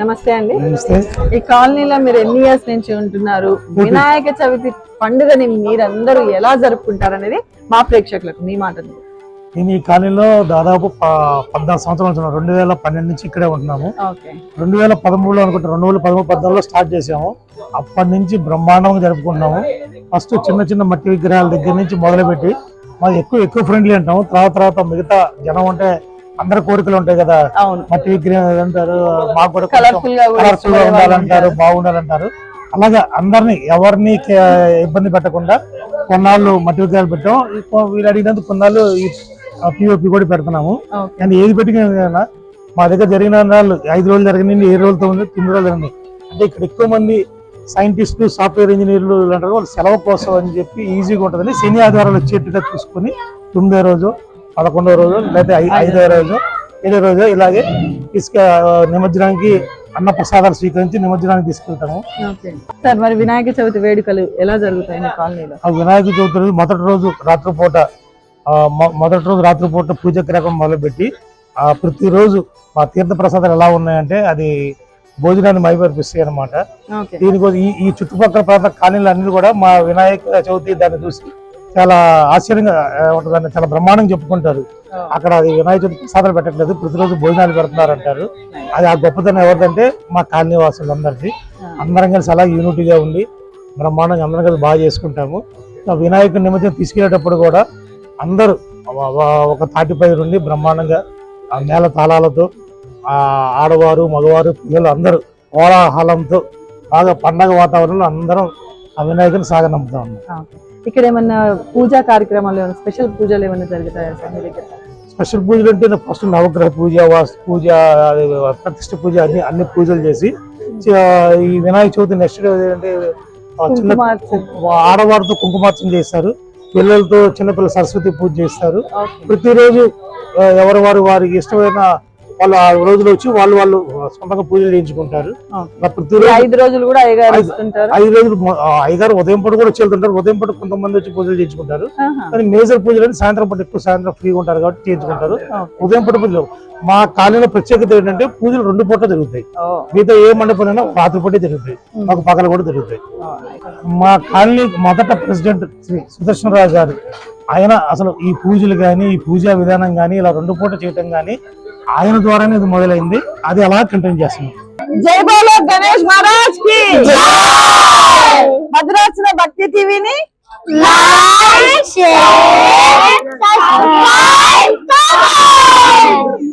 నమస్తే అండి. నమస్తే. ఈ కాలనీలో మీరు ఎన్ని ఇయర్స్ నుంచి ఉంటున్నారు? వినాయక చవితి పండుగని మీరందరూ ఎలా జరుపుకుంటారు అనేది మా ప్రేక్షకులకు మీ మాటలు. నేను ఈ కాలనీలో దాదాపు పద్నాలుగు సంవత్సరాలు ఉంటున్నాను. రెండు వేల పన్నెండు నుంచి ఇక్కడే ఉంటున్నాము. రెండు వేల పదమూడులో అనుకుంటా రెండు వేల పదమూడు పద్నాలుగులో స్టార్ట్ చేసాము. అప్పటి నుంచి బ్రహ్మాండంగా జరుపుకుంటున్నాము. ఫస్ట్ చిన్న చిన్న మట్టి విగ్రహాల దగ్గర నుంచి మొదలుపెట్టి మాది ఎక్కువ ఎక్కువ ఫ్రెండ్లీ అంటాము. తర్వాత తర్వాత మిగతా జనం అంటే అందరి కోరికలు ఉంటాయి కదా. మట్టి విగ్రహం అంటారు మాకు కూడా కలర్ఫుల్గా ఉండాలంటారు. బాగుండాలంటారు. అలాగే అందరిని ఎవరిని ఇబ్బంది పెట్టకుండా కొన్నాళ్ళు మట్టి విగ్రహాలు పెట్టాం. ఇప్పుడు వీళ్ళు అడిగినందుకు కొన్నాళ్ళు ఈ పిఓపి కూడా పెడుతున్నాము. కానీ ఏది పెట్టినా మా దగ్గర జరిగిన వాళ్ళు ఐదు రోజులు జరిగింది ఏడు రోజులతో ఉంది తొమ్మిది రోజులు జరిగింది. అంటే ఇక్కడ ఎక్కువ మంది సైంటిస్టులు సాఫ్ట్వేర్ ఇంజనీర్లు అంటారు వాళ్ళు సెలవు కోసం అని చెప్పి ఈజీగా ఉంటుందని శని ఆదివారాలు వచ్చేట్టుగా చూసుకొని తొమ్మిదో రోజు పదకొండో రోజు లేదా ఐ- ఐదో రోజు ఏడో రోజు ఇలాగే తీసుక నిమజ్జనానికి అన్న ప్రసాదాలు స్వీకరించి నిమజ్జనానికి తీసుకెళ్తాము. సార్ మరి వినాయక చవితి వేడుకలు ఎలా జరుగుతాయి కాలనీలో? వినాయక చవితి రోజు మొదటి రోజు రాత్రిపూట మొదటి రోజు రాత్రిపూట పూజ కార్యక్రమం మొదలుపెట్టి ఆ, ప్రతిరోజు మా తీర్థ ప్రసాదాలు ఎలా ఉన్నాయంటే అది భోజనాన్ని మైపరిపిస్తాయి అనమాట దీనికోసం ఈ ఈ చుట్టుపక్కల ప్రాంత కాలనీలు అన్ని కూడా మా వినాయక చవితి దాన్ని చూసి చాలా ఆశ్చర్యంగా ఉంటుందని చాలా బ్రహ్మాండంగా చెప్పుకుంటారు. అక్కడ అది వినాయక చవితి ప్రసాదాలు పెట్టట్లేదు ప్రతిరోజు భోజనాలు పెడుతున్నారు అంటారు అది ఆ గొప్పతనం ఎవరిదంటే మా కాలనీ వాసులు అందరిది అందరం కలిసి అలా యూనిటీగా ఉండి బ్రహ్మాండంగా అందరం కలిసి బాగా చేసుకుంటాము. వినాయకుడి నిమజ్జనం తీసుకెళ్ళేటప్పుడు కూడా అందరూ ఒక తాటిపై నుండి బ్రహ్మాండంగా ఆ మేళ తాళాలతో ఆ ఆడవారు మగవారు పిల్లలు అందరూ కోలాహలంతో బాగా పండగ వాతావరణంలో అందరం ఆ వినాయకుని సాగనంపుతా ఉన్నాం. ఇక్కడ ఏమన్నా పూజా కార్యక్రమాలు ఏమైనా స్పెషల్ పూజలు ఏమైనా జరుగుతాయా సార్ మీ దగ్గర? స్పెషల్ పూజలు అంటే ఫస్ట్ నవగ్రహ పూజ వాస్తు పూజ అది ప్రతిష్ఠ పూజ అన్ని అన్ని పూజలు చేసి ఈ వినాయక చవితి నెక్స్ట్ డే ఆ చిన్న. ఆడవారితో కుంకుమార్చన చేస్తారు. పిల్లలతో చిన్నపిల్లల సరస్వతి పూజ చేస్తారు. ప్రతిరోజు ఎవరు వారు వారికి ఇష్టమైన వాళ్ళు ఆ రోజులు వచ్చి వాళ్ళు వాళ్ళు సొంతంగా పూజలు చేయించుకుంటారు. ఐదు రోజులు కూడా ఐదు- రోజులు అయ్యగారు ఉదయం పూట కూడా వచ్చి వెళ్తుంటారు ఉదయం పూట కొంతమంది వచ్చి పూజలు చేయించుకుంటారు. కానీ మేజర్ పూజలు అంటే సాయంత్రం పూట ఎక్కువ సాయంత్రం ఫ్రీగా ఉంటారు కాబట్టి చేయించుకుంటారు. ఉదయం పూట పూజలు మా కాలనీలో ప్రత్యేకత ఏంటంటే పూజలు రెండు పూట జరుగుతాయి. మిగతా ఏ మండపమైనా రాత్రి పూటే జరుగుతాయి. మాకు పగల కూడా జరుగుతాయి. మా కాలనీ మొదట ప్రెసిడెంట్ శ్రీ సుదర్శనరావు గారు. ఆయన అసలు ఈ పూజలు కానీ ఈ పూజా విధానం కానీ ఇలా రెండు పూట చేయటం కానీ ఆయన ద్వారానే ఇది మొదలైంది. అది అలా కంటిన్యూ చేస్తున్నాం. జై బోలో గణేష్ మహారాజ్కి. భద్రాచల భక్తి టీవీని